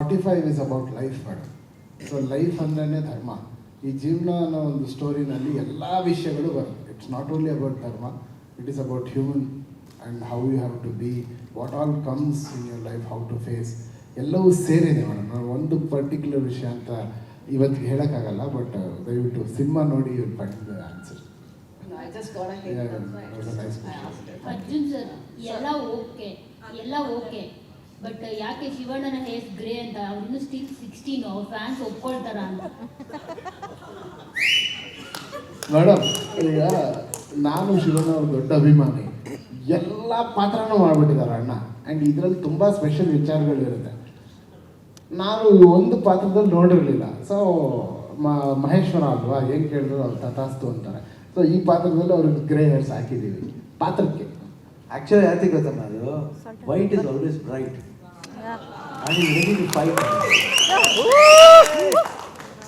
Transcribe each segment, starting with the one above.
Forty five is about life madam so life ಅಂದ್ರೇ ಧರ್ಮ. ಈ ಜೀವನ ಅನ್ನೋ ಒಂದು ಸ್ಟೋರಿನಲ್ಲಿ ಎಲ್ಲ ವಿಷಯಗಳು ಬರುತ್ತೆ. It's not only about dharma. It is about human and how you have to be what all comes in your life how to face ಎಲ್ಲವೂ ಸೇರಿದೆ ಮೇಡಮ್ ನಾನು ಒಂದು ಪರ್ಟಿಕ್ಯುಲರ್ ವಿಷಯ ಅಂತ ಇವತ್ತಿಗೆ ಹೇಳೋಕ್ಕಾಗಲ್ಲ ಬಟ್ ದಯವಿಟ್ಟು ಸಿನಿಮಾ ನೋಡಿ you find the answer No, I just got a hint. Yeah, that's why that was a nice I asked it. Arjun sir ಎಲ್ಲ ಓಕೆ. ಎಲ್ಲ ಓಕೆ. ಬಟ್ ಯಾಕೆ ಶಿವಣ್ಣನ ಹೇಸ್ ಗ್ರೇ ಅಂತ? ಅವ್ರು ಸ್ಟಿಲ್ ಸಿಕ್ಸ್ಟೀನ್ ಅವ್ರ ಫ್ಯಾನ್ಸ್ ಒಪ್ಕೊಳ್ತಾರ ಅಂತ. ಮೇಡಮ್ ಈಗ ನಾನು ಶಿವಣ್ಣ ಅವ್ರ ದೊಡ್ಡ ಅಭಿಮಾನಿ. ಎಲ್ಲ ಪಾತ್ರನೂ ಮಾಡಿಬಿಟ್ಟಿದ್ದಾರೆ ಅಣ್ಣ. ಆ್ಯಂಡ್ ಇದರಲ್ಲಿ ತುಂಬ ಸ್ಪೆಷಲ್ ವಿಚಾರಗಳಿರುತ್ತೆ. ನಾನು ಒಂದು ಪಾತ್ರದಲ್ಲಿ ನೋಡಿರಲಿಲ್ಲ. ಸೊ ಮಹೇಶ್ವರ ಅಲ್ವಾ? ಏನು ಕೇಳಿದ್ರು ಅವ್ರು ತಥಾಸ್ತು ಅಂತಾರೆ. ಸೊ ಈ ಪಾತ್ರದಲ್ಲಿ ಅವ್ರಿಗೆ ಗ್ರೇ ಹೇರ್ಸ್ ಹಾಕಿದ್ದೀವಿ. ಪಾತ್ರಕ್ಕೆ. ಆಕ್ಚುಲಿ ಯಾತಿ ಗೊತ್ತಮ್ಮ ಅದು white is always bright is ready to fight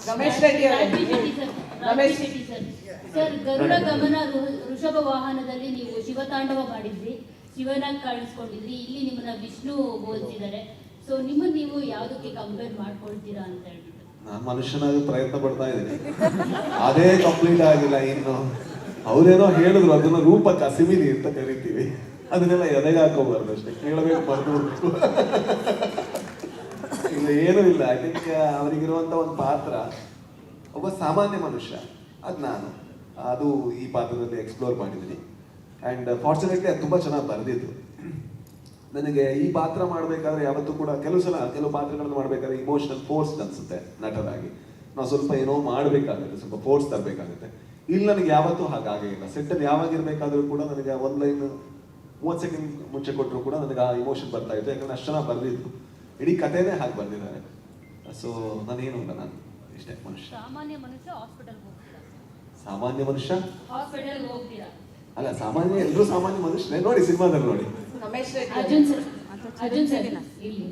Ramesh Reddy sir Ramesh sir sir Garuda Gamana Rishabha ವಾಹನದಲ್ಲಿ ನೀವು ಶಿವತಾಂಡವ ಮಾಡಿದ್ರಿ. ಶಿವನಾಗಿ ಕಾಣಿಸ್ಕೊಂಡಿದ್ರಿ. ಇಲ್ಲಿ ನಿಮ್ಮನ್ನ ವಿಷ್ಣು ಹೋಲ್ತಿದ್ದಾರೆ ಸೊ ನಿಮ್ಮನ್ನು ನೀವು ಯಾವುದಕ್ಕೆ ಕಂಪೇರ್ ಮಾಡ್ಕೊಳ್ತೀರಾ ಅಂತ ಹೇಳ್ಬಿಟ್ಟು. ನಾನು ಮನುಷ್ಯನಾಗಿ ಪ್ರಯತ್ನ ಪಡ್ತಾ ಇದ್ದೀನಿ. ಅದೇ ಕಂಪ್ಲೀಟ್ ಆಗಿಲ್ಲ ಇನ್ನು. ಅವ್ರೇನೋ ಹೇಳಿದ್ರು ಅದನ್ನ ರೂಪ ಕಸಿಮಿಲಿ ಅಂತ ಕರಿತೀವಿ. ಅದನ್ನೆಲ್ಲ ಎದೆಗೆ ಹಾಕೋಬಾರ್ದು ಅಷ್ಟೇ. ಕೇಳಬೇಕು ಬರ್ದು ಇಲ್ಲ, ಏನೂ ಇಲ್ಲ. ಐ ಥಿಂಕ್ ಒಂದು ಪಾತ್ರ ಒಬ್ಬ ಸಾಮಾನ್ಯ ಮನುಷ್ಯ. ಅದು ನಾನು. ಅದು ಈ ಪಾತ್ರದಲ್ಲಿ ಎಕ್ಸ್ಪ್ಲೋರ್ ಮಾಡಿದ್ದೀನಿ. ಆ್ಯಂಡ್ ಫಾರ್ಚುನೇಟ್ಲಿ ಅದು ತುಂಬ ಚೆನ್ನಾಗಿ ಬರೆದಿದ್ದು. ನನಗೆ ಈ ಪಾತ್ರ ಮಾಡಬೇಕಾದ್ರೆ ಯಾವತ್ತೂ ಕೂಡ ಕೆಲವು ಸಲ, ಕೆಲವು ಪಾತ್ರಗಳನ್ನು ಮಾಡಬೇಕಾದ್ರೆ ಇಮೋಷನಲ್ ಫೋರ್ಸ್ ಅನ್ಸುತ್ತೆ ನಟರಾಗಿ. ನಾವು ಸ್ವಲ್ಪ ಏನೋ ಮಾಡಬೇಕಾಗುತ್ತೆ, ಸ್ವಲ್ಪ ಫೋರ್ಸ್ ತರಬೇಕಾಗುತ್ತೆ. ಇಲ್ಲಿ, ನನಗೆ ಯಾವತ್ತೂ ಹಾಗಾಗೇ ಇಲ್ಲ. ಸೆಟ್ಟಲ್ಲಿ ಯಾವಾಗ ಇರಬೇಕಾದ್ರೂ ಕೂಡ ನನಗೆ ಒಂದು ಲೈನ್ ಮೂವತ್ತು ಸೆಕೆಂಡ್ ಮುಂಚೆ ಕೊಟ್ಟರು ಕೂಡ ನನಗೆ ಆ ಇಮೋಷನ್ ಬರ್ತಾ ಇತ್ತು. ಯಾಕಂದ್ರೆ ಅಷ್ಟು ಚೆನ್ನಾಗಿ ಬರೆದಿದ್ದು ಇಡೀ ಕಥೆನೇ ಹಾಗೆ ಬಂದಿದ್ದಾರೆ. ಸೊ ನಾನೇನು ಇಲ್ಲ ನಾನು. ಇಷ್ಟೇ ಮನುಷ್ಯ. ಸಾಮಾನ್ಯ ಮನುಷ್ಯ ಸಾಮಾನ್ಯ ಮನುಷ್ಯ? ಅಲ್ಲ ಸಾಮಾನ್ಯ ಎಲ್ಲರೂ ಸಾಮಾನ್ಯ ಮನುಷ್ಯನೇ ನೋಡಿ ಸಿನಿಮಾದಲ್ಲಿ ನೋಡಿ. ಅರ್ಜುನ್ ಸರ್. ಇಲ್ಲಿ.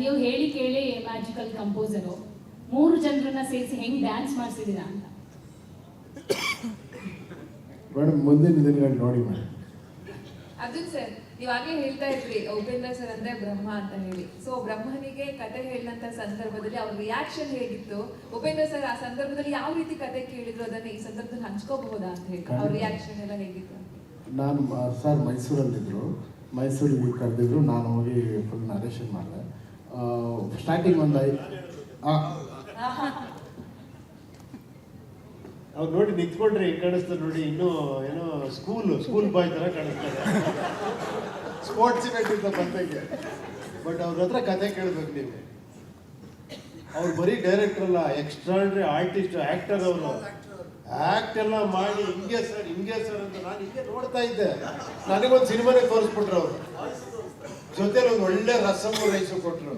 ನೀವು ಹೇಳಿ ಕೇಳಿ ಮ್ಯಾಜಿಕಲ್ ಕಂಪೋಸರು ಮೂರು ಜನರನ್ನ ಸೇರಿಸಿ ಹೆಂಗ್ ಡ್ಯಾನ್ಸ್ ಮಾಡಿಸಿದೀರಾ ಅಂತ. ಮೇಡಮ್ ಮುಂದಿನ ದಿನಗಳಲ್ಲಿ ನೋಡಿ ಮೇಡಮ್ ಸರ್ ಹೇಳ್ತಾ ಇದ್ರಿ ಉಪೇಂದ್ರ ಸರ್ ಅಂದ್ರೆ ಬ್ರಹ್ಮ ಅಂತ ಹೇಳಿ. ಸೊ ಬ್ರಹ್ಮನಿಗೆ ಕತೆ ಹೇಳಿದಂತ ಸಂದರ್ಭದಲ್ಲಿ ಅವ್ರ ರಿಯಾಕ್ಷನ್ ಹೇಗಿತ್ತು? ಉಪೇಂದ್ರ ಸರ್ ಆ ಸಂದರ್ಭದಲ್ಲಿ ಯಾವ ರೀತಿ ಕತೆ ಕೇಳಿದ್ರು? ಅದನ್ನ ಈ ಸಂದರ್ಭದಲ್ಲಿ ಹಂಚ್ಕೋಬಹುದಾ ಅಂತ ಹೇಳಿ. ಅವ್ರ ರಿಯಾಕ್ಷನ್ ಎಲ್ಲ ಹೇಗಿತ್ತು? ನಾನು ಸರ್ ಮೈಸೂರಲ್ಲಿದ್ದರು ಮೈಸೂರಿಗೆ ಕರೆದಿದ್ರು. ನಾನು ಹೋಗಿ ಫುಲ್ ನರೇಷನ್ ಮಾಡಿದೆ. ಸ್ಟಾರ್ಟಿಂಗ್ ಒಂದು ಅವ್ರು ನೋಡಿ ನಿಂತ್ಕೊಂಡ್ರೆ ಹೆಂಗ್ ಕಾಣಿಸ್ತದೆ ನೋಡಿ ಇನ್ನೂ ಏನೋ ಸ್ಕೂಲ್ ಸ್ಕೂಲ್ ಬಾಯ್ ತರ ಕಾಣಿಸ್ತಾರೆ ಸ್ಪೋರ್ಟ್ಸ್ ಇವೆಂಟ್ ಇಂದ ಬಂದಂಗೆ ಬಟ್ ಅವ್ರ ಹತ್ರ ಕತೆ ಕೇಳ್ಬೇಕು ನೀವು. ಅವ್ರು ಬರೀ ಡೈರೆಕ್ಟರ್ ಅಲ್ಲ ಎಕ್ಸ್ಟ್ರಾರ್ಡ್ರಿ ಆರ್ಟಿಸ್ಟ್ ಆಕ್ಟರ್ ಅವರು. ಆಕ್ಟ್ ಎಲ್ಲ ಮಾಡಿ ಹಿಂಗೆ ಸರ್ ಹಿಂಗೆ ಸರ್ ಅಂತ ನಾನು ಹಿಂಗೆ ನೋಡ್ತಾ ಇದ್ದೆ. ನನಗೊಂದು ಸಿನಿಮಾನೇ ತೋರಿಸ್ಬಿಟ್ರು ಅವರು. ಜೊತೆಲಿ ಒಂದು ಒಳ್ಳೆ ರಸಮ್ ರೈಸು ಕೊಟ್ರು.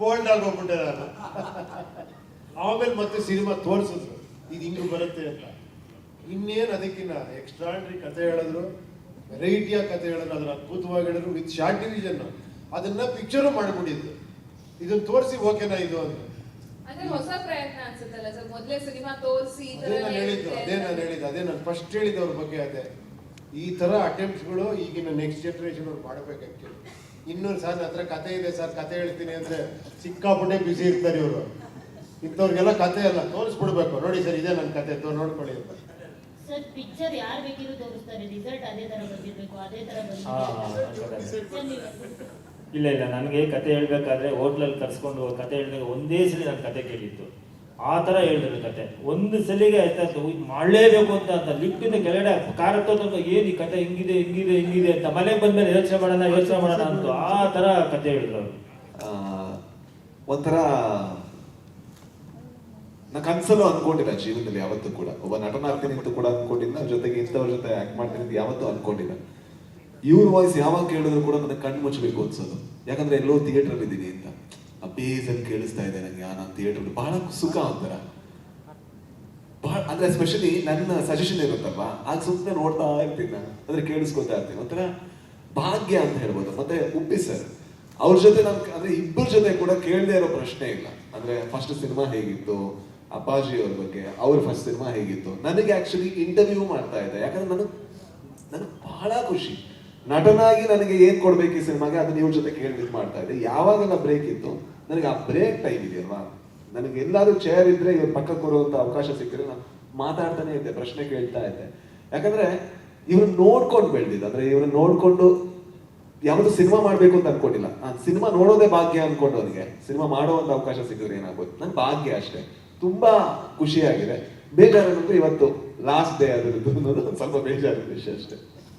ಬೋಲ್ಡ್ ಆಗಿ ಹೋಗ್ಬಿಟ್ಟೆ ನಾನು. ಆಮೇಲೆ ಮತ್ತೆ ಸಿನಿಮಾ ತೋರಿಸಿದ್ರು. ಇದು ಹಿಂಗೆ ಬರುತ್ತೆ ಅಂತ. ಇನ್ನೇನು ಅದಕ್ಕಿನ್ನ ಎಕ್ಸ್ಟ್ರಾರ್ಡ್ರಿ ಕತೆ ಹೇಳಿದ್ರು. ವೆರೈಟಿಯಾಗಿ ಕತೆ ಹೇಳಿದ್ರು ಅದ್ರ ಅದ್ಭುತವಾಗಿ ಹೇಳಿದ್ರು ವಿತ್ ಶಾರ್ಟ್ ಡಿವಿಷನ್. ಅದನ್ನ ಪಿಕ್ಚರು ಮಾಡಿಬಿಟ್ಟಿದ್ದು ಇದನ್ನ ತೋರಿಸಿ ಓಕೆನಾ ಇದು ಅಂತ. ಅಂದ್ರೆ ಹೊಸ ಪ್ರಯತ್ನ ಅನ್ಸುತ್ತಲ್ಲ ಸರ್? ಮೊದ್ಲೇ ಸಿನಿಮಾ ತೋರಿಸಿ ಅದೇ ನಾನು ಹೇಳಿದ್ದು ಅದೇ ನಾನು ಹೇಳಿದ್ದು ಅದೇ ನಾನು ಫಸ್ಟ್ ಹೇಳಿದ್ದು ಅವ್ರ ಬಗ್ಗೆ ಅದೇ. ಈ ತರ ಅಟೆಂಪ್ಟ್ಸ್ಗಳು ಈಗಿನ ನೆಕ್ಸ್ಟ್ ಜನರೇಷನ್ ಅವ್ರು ಮಾಡಬೇಕು ಆಕ್ಚುಲಿ ಇನ್ನೂರು ಸರ್ ಹತ್ರ ಕತೆ ಇದೆ ಸರ್ ಕತೆ ಹೇಳ್ತೀನಿ ಅಂದ್ರೆ ಸಿಕ್ಕಾಪಟ್ಟೆ ಬಿಸಿ ಇರ್ತಾರೆ ಇವರು. ಇಂಥವ್ರಿಗೆಲ್ಲ ಕತೆ ಅಲ್ಲ ತೋರಿಸ್ಬಿಡ್ಬೇಕು. ನೋಡಿ ಸರ್ ಇದೇ ನನ್ನ ಕತೆ ತೋ ನೋಡ್ಕೊಳ್ಳಿ ಅಂತ. ಸರ್ ಪಿಕ್ಚರ್ ಯಾರು ಬೇಕಿದ್ರು ತೋರಿಸ್ತಾರೆ ರಿಸಲ್ಟ್ ಅದೇ ತರ ಬಂದಿರ್ಬೇಕು ಅದೇ ತರ ಹಾ, ಬಂದಿರ್ಬೇಕು. Sir, ನೀವು- ಇಲ್ಲ ಇಲ್ಲ ನನಗೆ ಕತೆ ಹೇಳ್ಬೇಕಾದ್ರೆ ಹೋಟ್ಲಲ್ಲಿ ಕರ್ಸ್ಕೊಂಡು ಕತೆ ಹೇಳಿದಾಗ ಒಂದೇ ಸಲ ನಾನು ಕತೆ ಕೇಳಿತ್ತು ಆ ಥರ ಹೇಳಿದ್ರು ಕತೆ. ಒಂದು ಸಲಿಗೆ ಆಯ್ತಾ ಮಾಡಲೇಬೇಕು ಅಂತ ಅಂತ ಲಿಫ್ಟಿಂದ ಕೆಳಗಡೆ ಕಾರ್ ಹತ್ತೋತನಕ ಏನು ಈ ಕತೆ ಹಿಂಗಿದೆ ಹಿಂಗಿದೆ ಹಿಂಗಿದೆ ಅಂತ ಮನೆಗೆ ಬಂದ್ಮೇಲೆ ಯೋಚನೆ ಮಾಡೋಣ ಯೋಚನೆ ಮಾಡೋಣ ಅಂತ ಆ ಥರ ಕತೆ ಹೇಳಿದ್ರು ಅವರು. ಒಂಥರ ನಾ ಕನ್ಸಲ್ಲೂ ಅನ್ಕೊಂಡಿಲ್ಲ ಜೀವನದಲ್ಲಿ ಯಾವತ್ತೂ ಕೂಡ. ಒಬ್ಬ ನಟನಾಗ್ತೀನಿ ಅಂತ ಕೂಡ ಅನ್ಕೊಂಡಿಲ್ಲ ಜೊತೆಗೆ ಇಂಥವ್ರ ಜೊತೆ ಆಕ್ಟ್ ಮಾಡ್ತೀನಿ ಅಂತ ಯಾವತ್ತೂ ಅನ್ಕೊಂಡಿಲ್ಲ. ಇವ್ರ ವಾಯ್ಸ್ ಯಾವಾಗ ಕೇಳಿದ್ರು ಕೂಡ ನನಗೆ ಕಣ್ಣು ಮುಚ್ಚಬೇಕು ಅನ್ಸೋದು. ಯಾಕಂದ್ರೆ ಎಲ್ಲೋ ಥಿಯೇಟರ್ ಇದ್ದೀನಿ ಅಂತ. ಆ ಬೇಸಲ್ಲಿ ಕೇಳಿಸ್ತಾ ಇದೆ ನನಗೆ ಆ ನಾನು ಥಿಯೇಟರ್ ಬಹಳ ಸುಖ ಅಂತಾರ ಬಹಳ, ಅಂದ್ರೆ ಎಸ್ಪೆಷಲಿ ನನ್ನ ಸಜೆಷನ್ ಇರುತ್ತಲ್ವಾ? ಆಗ ಸುಮ್ಮನೆ ನೋಡ್ತಾ ಇರ್ತೀನಿ ನಾನು. ಅಂದ್ರೆ ಕೇಳಿಸ್ಕೊತಾ ಇರ್ತೀನಿ. ಒಂಥರ ಭಾಗ್ಯ ಅಂತ ಹೇಳ್ಬೋದು. ಮತ್ತೆ ಉಪ್ಪಿ ಸರ್ ಅವ್ರ ಜೊತೆ ನಾನು ಅಂದ್ರೆ ಇಬ್ಬರ ಜೊತೆ ಕೂಡ ಕೇಳದೆ ಇರೋ ಪ್ರಶ್ನೆ ಇಲ್ಲ. ಅಂದ್ರೆ ಫಸ್ಟ್ ಸಿನಿಮಾ ಹೇಗಿತ್ತು? ಅಪ್ಪಾಜಿ ಅವ್ರ ಬಗ್ಗೆ, ಅವ್ರ ಫಸ್ಟ್ ಸಿನಿಮಾ ಹೇಗಿತ್ತು? ನನಗೆ ಆಕ್ಚುಲಿ ಇಂಟರ್ವ್ಯೂ ಮಾಡ್ತಾ ಇದ್ದೆ ಯಾಕಂದ್ರೆ ನನಗೆ ನನಗೆ ಬಹಳ ಖುಷಿ. ನಟನಾಗಿ ನನಗೆ ಏನ್ ಕೊಡ್ಬೇಕು ಈ ಸಿನಿಮಾಗೆ ಅದನ್ನ ಇವ್ರ ಜೊತೆ ಕೇಳಿ ಮಾಡ್ತಾ ಇದ್ದೆ ಯಾವಾಗೆಲ್ಲ ಬ್ರೇಕ್ ಇತ್ತು, ನನಗೆ ಆ ಬ್ರೇಕ್ ಟೈಮ್ ಇದೆಯಲ್ವಾ? ನನಗೆ ಎಲ್ಲಾದ್ರೂ ಚೇರ್ ಇದ್ರೆ ಇವ್ರ ಪಕ್ಕಕ್ಕೆ ಬರುವಂತ ಅವಕಾಶ ಸಿಕ್ಕರೆ ನಾನು ಮಾತಾಡ್ತಾನೆ ಇದ್ದೆ, ಪ್ರಶ್ನೆ ಕೇಳ್ತಾ ಇದ್ದೆ. ಯಾಕಂದ್ರೆ ಇವ್ರನ್ನ ನೋಡ್ಕೊಂಡು ಬೆಳೆದಿದ್ದು, ಅಂದ್ರೆ ಇವ್ರನ್ನ ನೋಡ್ಕೊಂಡು ಯಾವ್ದು ಸಿನಿಮಾ ಮಾಡ್ಬೇಕು ಅಂತ ಅನ್ಕೊಂಡಿಲ್ಲ. ಸಿನಿಮಾ ನೋಡೋದೇ ಭಾಗ್ಯ ಅನ್ಕೊಂಡು ಅವನಿಗೆ. ಸಿನಿಮಾ ಮಾಡೋ ಒಂದು ಅವಕಾಶ ಸಿಕ್ಕಿದ್ರೆ ಏನಾಗ್ಬೋದು? ನನ್ ಭಾಗ್ಯ ಅಷ್ಟೇ. ತುಂಬಾ ಖುಷಿಯಾಗಿದೆ. ಬೇಜಾರು ಇವತ್ತು ಲಾಸ್ಟ್ ಡೇ ಅದರದ್ದು ಸ್ವಲ್ಪ ಬೇಜಾರು ವಿಷಯ ಅಷ್ಟೇ.